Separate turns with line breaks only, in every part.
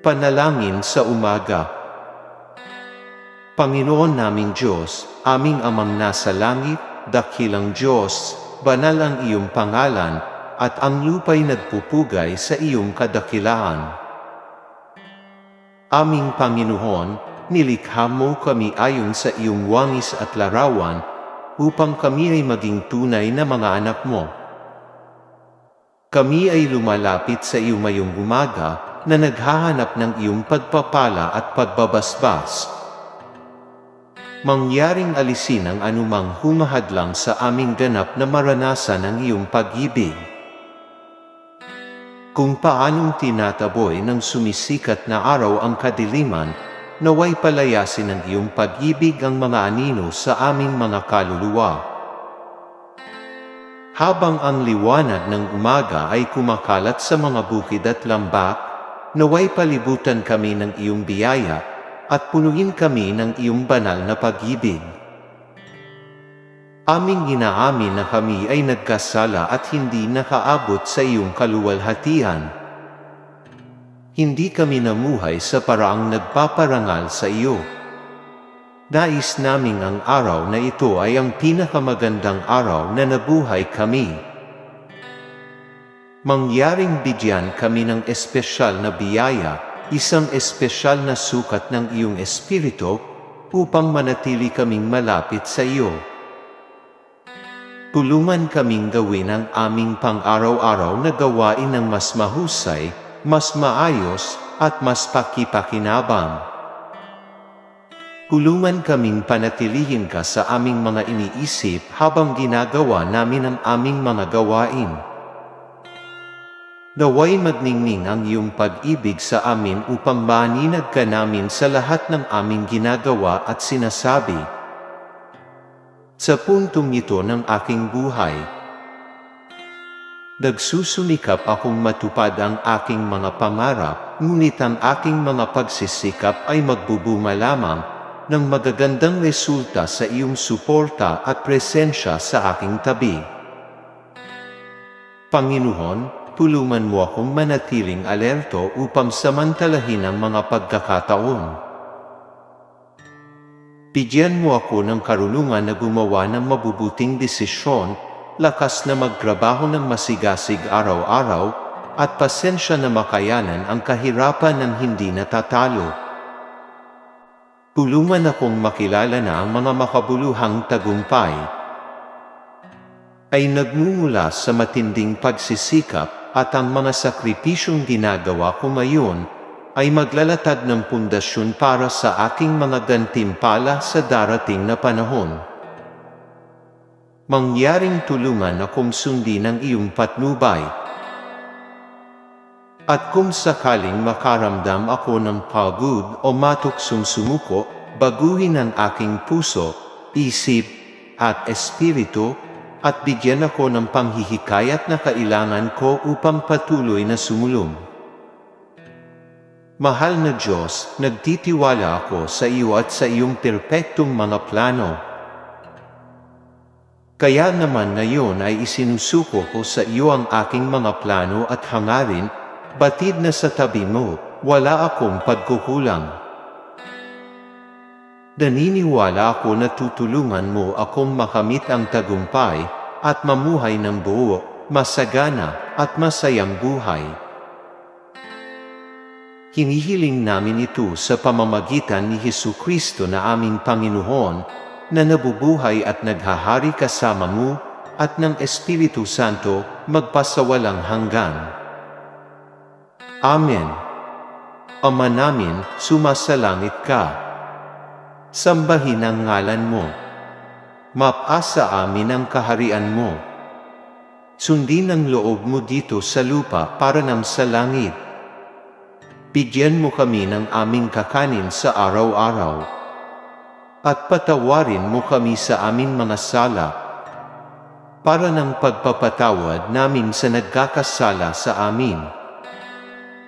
Panalangin sa umaga. Panginoon naming Diyos, aming amang nasa langit, dakilang Diyos, banal ang iyong pangalan, at ang lupa'y nagpupugay sa iyong kadakilaan. Aming Panginoon, nilikha mo kami ayon sa iyong wangis at larawan, upang kami ay maging tunay na mga anak mo. Kami ay lumalapit sa iyo mayong umaga, na naghahanap ng iyong pagpapala at pagbabasbas. Mangyaring alisin ang anumang humahadlang sa aming ganap na maranasan ang iyong pag-ibig. Kung paanong tinataboy ng sumisikat na araw ang kadiliman, naway palayasin ng iyong pag-ibig ang mga anino sa aming mga kaluluwa. Habang ang liwanag ng umaga ay kumakalat sa mga bukid at lambak, naway palibutan kami ng iyong biyaya at punuin kami ng iyong banal na pag-ibig. Aming inaamin na kami ay nagkasala at hindi nakaabot sa iyong kaluwalhatian. Hindi kami namuhay sa paraang nagpaparangal sa iyo. Nais naming ang araw na ito ay ang pinakamagandang araw na nabuhay kami mangyaring bigyan kami ng espesyal na biyaya, isang espesyal na sukat ng iyong espiritu, upang manatili kaming malapit sa iyo. Tulungan kaming gawin ang aming pang-araw-araw na gawain ng mas mahusay, mas maayos, at mas pakipakinabang. Tulungan kaming panatilihin ka sa aming mga iniisip habang ginagawa namin ang aming mga gawain. Naway magningning ang iyong pag-ibig sa amin upang maninag ka namin sa lahat ng aming ginagawa at sinasabi. Sa puntong ito ng aking buhay, nagsusumikap akong matupad ang aking mga pangarap, ngunit ang aking mga pagsisikap ay magbubuma lamang ng magagandang resulta sa iyong suporta at presensya sa aking tabi. Panginoon, tulungan mo akong manatiling alerto upang samantalahin ang mga pagkakataon. Bigyan mo ako ng karunungan na gumawa ng mabubuting desisyon, lakas na magtrabaho ng masigasig araw-araw, at pasensya na makayanan ang kahirapan ng hindi natatalo. Tulungan akong makilala na ang mga makabuluhang tagumpay ay nagmumula sa matinding pagsisikap at ang mga sakripisyong ginagawa ko ngayon ay maglalatag ng pundasyon para sa aking mga gantimpala sa darating na panahon. Mangyaring tulungan akong sundin ang iyong patnubay. At kung sakaling makaramdam ako ng pagod o matuksong sumuko, baguhin ang aking puso, isip, at espiritu at bigyan ako ng panghihikayat na kailangan ko upang patuloy na sumulong. Mahal na Diyos, nagtitiwala ako sa iyo at sa iyong perpektong mga plano. Kaya naman ngayon ay isinusuko ko sa iyo ang aking mga plano at hangarin, batid na sa tabi mo, wala akong pagkukulang. Naniniwala ako na tutulungan mo akong makamit ang tagumpay at mamuhay ng buo, masagana at masayang buhay. Hinihiling namin ito sa pamamagitan ni Hesu Kristo na aming Panginoon na nabubuhay at naghahari kasama mo at ng Espiritu Santo magpasawalang hanggan. Amen. Ama namin, sumasalangit ka Sambahin ang ngalan mo. Mapasa amin ang kaharian mo. Sundin ang loob mo dito sa lupa para nang sa langit. Bigyan mo kami ng aming kakanin sa araw-araw. At patawarin mo kami sa aming mga sala para ng pagpapatawad namin sa nagkakasala sa amin.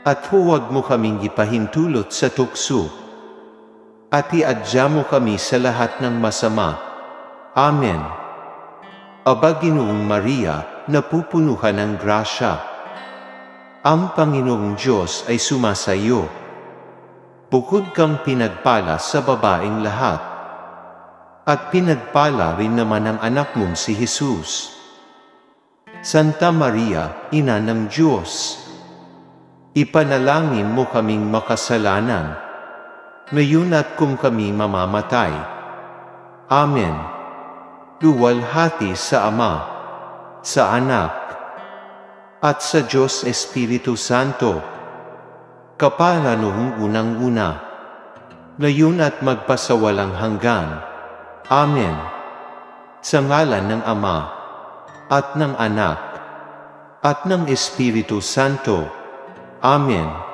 At huwag mo kaming ipahintulot sa tukso at iadya mo kami sa lahat ng masama. Amen. Aba Ginoong Maria, napupunuhan ng grasya. Ang Panginoong Diyos ay sumasayo. Bukod kang pinagpala sa babaeng lahat. At pinagpala rin naman ang anak mong si Jesus. Santa Maria, Ina ng Diyos, ipanalangin mo kaming makasalanan, ngayon at kung kami mamamatay. Amen. Luwalhati sa Ama, sa Anak, at sa Diyos Espiritu Santo, kapala noong unang-una, ngayon at magpasawalang hanggan. Amen. Sa ngalan ng Ama, at ng Anak, at ng Espiritu Santo. Amen.